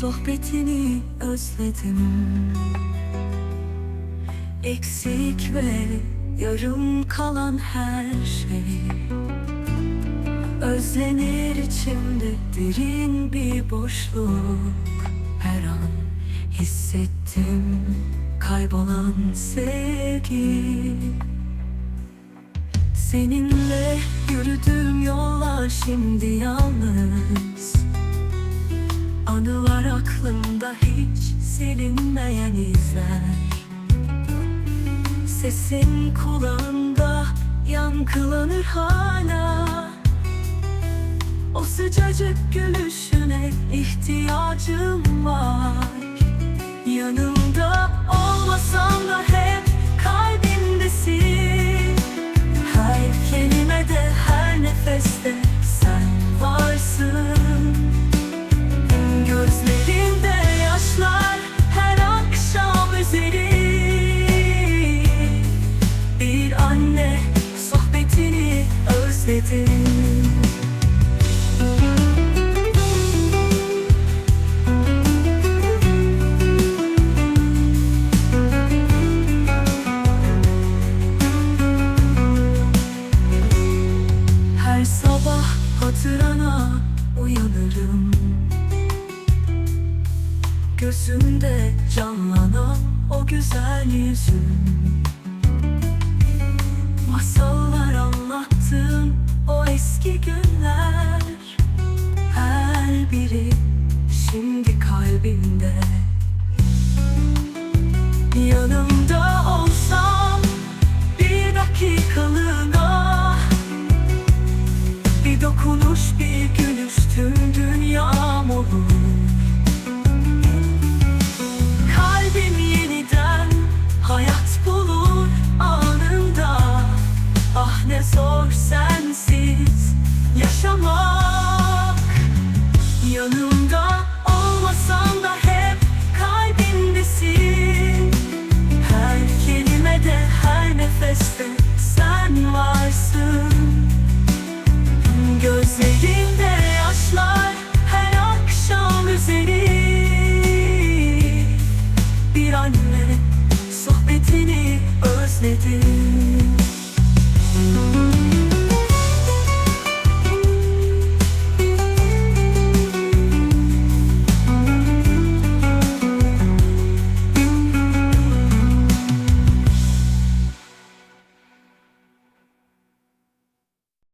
sohbetini özledim. Eksik ve yarım kalan her şey. Özlenir içimde derin bir boşluk. Her an hissettim kaybolan sevgi. Seninle yürüdüğüm yollar şimdi yalnız silinmeyen izler. Sesin kulağımda yankılanır hala Her sabah hatırana uyanırım. Gözümde canlanan o güzel yüzün şimdi kalbimde. Yanımda olsam bir dakikalığına Bir dokunuş bir gülüş tüm dünyam olur. Kalbim yeniden hayat bulur anında. Ah ne zor sensiz yaşamak. Yanımda singing